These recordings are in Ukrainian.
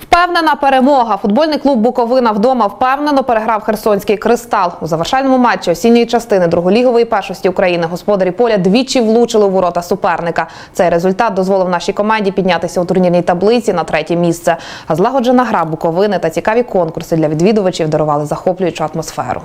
Впевнена перемога. Футбольний клуб Буковина вдома впевнено переграв Херсонський кристал. У завершальному матчі осінньої частини друголігової першості України господарі поля двічі влучили у ворота суперника. Цей результат дозволив нашій команді піднятися у турнірній таблиці на третє місце. А злагоджена гра Буковини та цікаві конкурси для відвідувачів дарували захоплюючу атмосферу.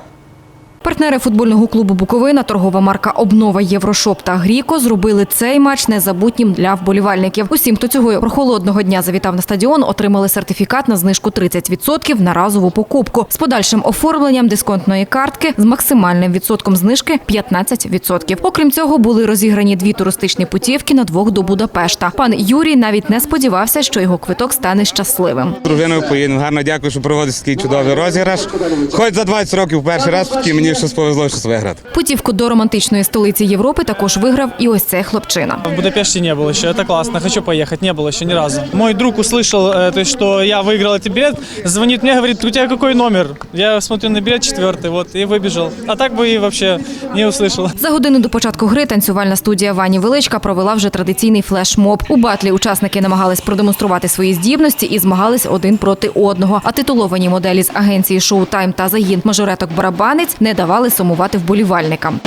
Партнери футбольного клубу Буковина, торгова марка Обнова Єврошоп та Гріко зробили цей матч незабутнім для вболівальників. Усім, хто цього прохолодного дня завітав на стадіон, отримали сертифікат на знижку 30% на разову покупку з подальшим оформленням дисконтної картки з максимальним відсотком знижки 15%. Окрім цього, були розіграні дві туристичні путівки на двох до Будапешта. Пан Юрій навіть не сподівався, що його квиток стане щасливим. Дружиною поїдемо. Гарно дякую, що проводить такий чудовий розіграш. Хоч за 20 років перший раз в житті мені щось повезло щось виграти. Путівку до романтичної столиці Європи також виграв і ось цей хлопчина. В Будапеште не был еще, это классно, хочу поехать, не было еще ни разу. Мой друг услышал, э, то есть, что я выиграл этот билет, звонит мне, говорит, у тебя какой номер? Я смотрю на билет четвертый, вот, и выбежал. А так бы и вообще не услышал. За годину до початку гри танцювальна студія Вані Величка провела вже традиційний флешмоб. У батлі учасники намагались продемонструвати свої здібності і змагались один проти одного. А титуловані моделі з агенції Шоутайм та загін мажореток Барабанець не давали сумувати вболівальникам.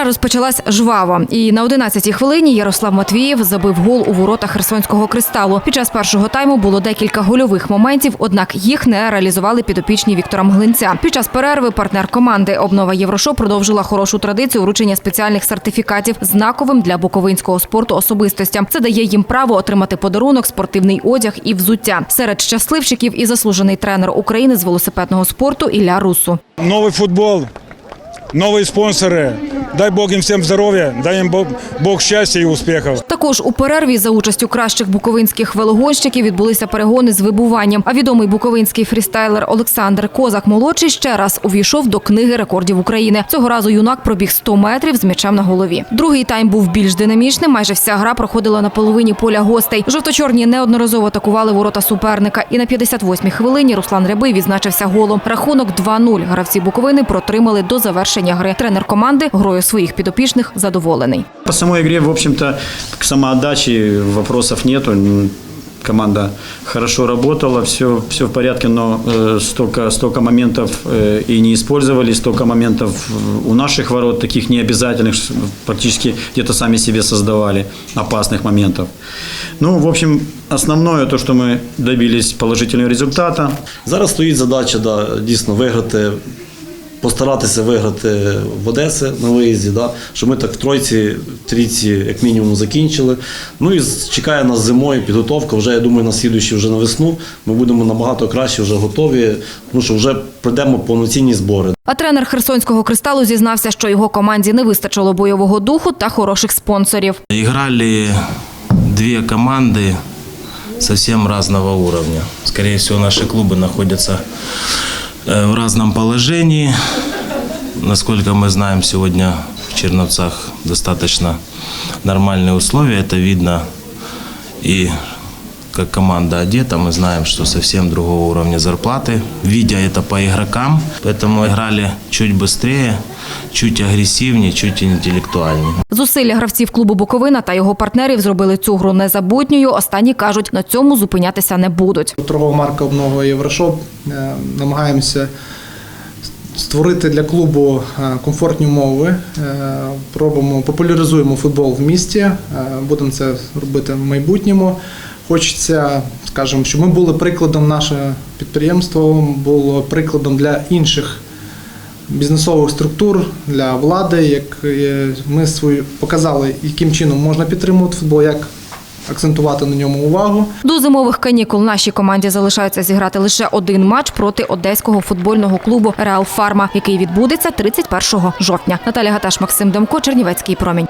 Гра розпочалась жваво, і на 11-й хвилині Ярослав Матвієв забив гол у ворота Херсонського кристалу. Під час першого тайму було декілька гольових моментів, однак їх не реалізували підопічні Віктора Мглинця. Під час перерви партнер команди Обнова Єврошо продовжила хорошу традицію вручення спеціальних сертифікатів знаковим для буковинського спорту особистостям. Це дає їм право отримати подарунок, спортивний одяг і взуття. Серед щасливчиків і заслужений тренер України з велосипедного спорту Ілля Русу. Новый футбол, новые спонсоры. Дай Бог им всем здоровья, дай им Бог, Бог счастья и успехов. Також у перерві за участю кращих буковинських велогонщиків відбулися перегони з вибуванням. А відомий буковинський фрістайлер Олександр Козак молодший ще раз увійшов до книги рекордів України. Цього разу юнак пробіг 100 метрів з м'ячем на голові. Другий тайм був більш динамічним. Майже вся гра проходила на половині поля гостей. Жовто-чорні неодноразово атакували ворота суперника. І на 58-й хвилині Руслан Рябий відзначився голом. Рахунок 2-0. Гравці Буковини протримали до завершення гри. Тренер команди грою своїх підопічних задоволений. По самой игре, в общем-то, к самоотдаче вопросов нету. М, Команда хорошо работала, все, все в порядке, но э, столько, столько моментов э, и не использовали, столько моментов э, у наших ворот, таких необязательных, ш- практически где-то сами себе создавали, опасных моментов. Ну, в общем, основное то, что мы добились положительного результата. Зараз стоїть задача да, дійсно виграти, постаратися виграти в Одесі на виїзді, да, щоб ми так в тройці, трійці, як мінімум, закінчили. Ну і з- чекає нас зимою підготовка. Вже я думаю, на слідуючу вже на весну ми будемо набагато краще вже готові, тому що вже пройдемо повноцінні збори. А тренер Херсонського кристалу зізнався, що його команді не вистачило бойового духу та хороших спонсорів. Играли две команды совсем разного уровня. Скорее всего, наши клубы находятся э, в разном положении. Насколько мы знаем, сегодня в Черновцах достаточно нормальные условия. Это видно и как команда одета, мы знаем, что совсем другого уровня зарплаты. Видя это по игрокам, поэтому играли чуть быстрее, чуть агрессивнее, чуть интеллектуальнее. Зусилля гравців клубу Буковина та його партнерів зробили цю гру незабутньою. Останні кажуть, на цьому зупинятися не будуть. торгова марка обнова Єврошоп. Е, Намагаємося створити для клубу е, комфортні умови. Е, Пробуємо, популяризуємо футбол в місті. Е, Будемо це робити в майбутньому. Хочеться, скажімо, щоб ми були прикладом, наше підприємство було прикладом для інших бізнесових структур, для влади, як ми свою показали, яким чином можна підтримувати футбол, як акцентувати на ньому увагу. До зимових канікул нашій команді залишається зіграти лише один матч проти одеського футбольного клубу Реал Фарма, який відбудеться 31 жовтня. Наталя Гаташ, Максим Демко, Чернівецький промінь.